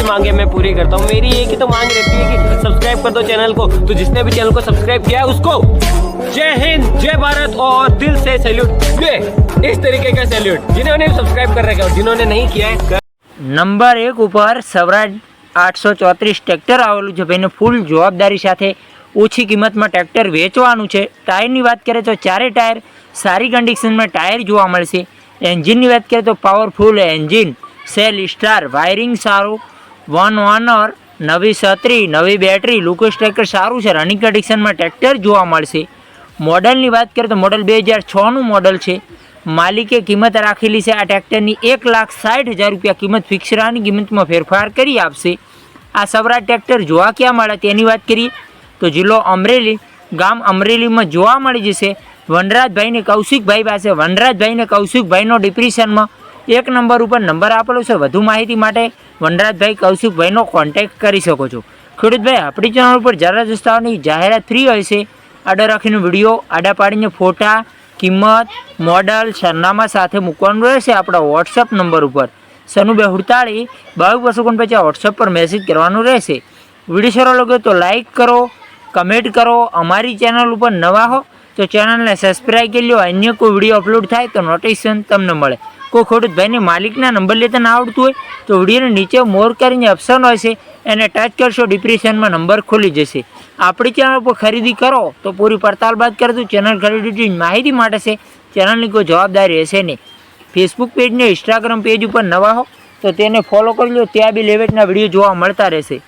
सबकी मांगे मैं पूरी करता हूँ मेरी एक ही तो मांग रहती है कि सब्सक्राइब कर दो चैनल को तो जिसने भी चैनल को सब्सक्राइब किया है उसको जय हिंद जय भारत और दिल से सैल्यूट ये इस तरीके का सैल्यूट जिन्होंने सब्सक्राइब कर रखा है और जिन्होंने नहीं किया है નંબર એક ઉપર સવરાજ આઠસો ચોત્રીસ ટ્રેક્ટર આવેલું છે ભાઈને ફૂલ જવાબદારી સાથે ઓછી કિંમતમાં ટ્રેક્ટર વેચવાનું છે ટાયરની વાત કરીએ તો ચારે ટાયર સારી કન્ડિશનમાં ટાયર જોવા મળશે એન્જિનની વાત કરીએ તો powerful engine self start wiring સારું વન ઓનર નવી છત્રી, નવી બેટરી લુકસ ટ્રેક્ટર સારું છે. રનિંગ કન્ડિશનમાં ટ્રેક્ટર જોવા મળશે. મોડલની વાત કરીએ તો મોડલ બે હજાર છનું મોડલ છે. માલિકે કિંમત રાખેલી છે આ ટ્રેક્ટરની એક લાખ સાઠ હજાર રૂપિયા કિંમત ફિક્સ રહેવાની કિંમતમાં ફેરફાર કરી આપશે. આ સવરાજ ટ્રેક્ટર જોવા ક્યાં મળે તેની વાત કરીએ તો જિલ્લો અમરેલી, ગામ અમરેલીમાં જોવા મળી જશે. વનરાજભાઈને કૌશિકભાઈ પાસે, વનરાજભાઈને કૌશિકભાઈનો ડિપ્રેશનમાં એક નંબર ઉપર નંબર આપેલો છે. વધુ માહિતી માટે વનરાજભાઈ કૌશિકભાઈનો કોન્ટેક્ટ કરી શકો છો. ખેડૂતભાઈ, આપણી ચેનલ ઉપર જરા દસ્તાઓની જાહેરાત ફ્રી હોય છે. આડા રાખીને વીડિયો આડા પાડીને ફોટા, કિંમત મોડલ સરનામા સાથે મૂકવાનું રહેશે આપણા વોટ્સઅપ નંબર ઉપર. સનુબે હુડતાળી બાવીસ બસો ઓગણપચાસ વોટ્સઅપ પર મેસેજ કરવાનું રહેશે. વીડિયો સારો લાગ્યો તો લાઈક કરો કમેન્ટ કરો. અમારી ચેનલ ઉપર નવા હો તો ચેનલને સબસ્ક્રાઈબ કરી લો. અન્ય કોઈ વીડિયો અપલોડ થાય તો નોટિફિકેશન તમને મળે. કોઈ ખોટું ભાઈને માલિકના નંબર લેતા ના આવડતું હોય, તો વિડીયોને નીચે મોર કરીને ઓપ્શન છે, એને ટચ કરશો ડિપ્રેશનમાં નંબર ખુલી જશે. આપણી ચેનલ પર ખરીદી કરો, તો પૂરી પડતાલ બાદ કરતું ચેનલ ખરીદી માહિતી માટે છે ચેનલની કોઈ જવાબદારી રહેશે નહીં. ફેસબુક પેજને ઇન્સ્ટાગ્રામ પેજ ઉપર નવા હો, તો તેને ફોલો કરી લો, ત્યાં બી લેવેટના વીડિયો જોવા મળતા રહેશે.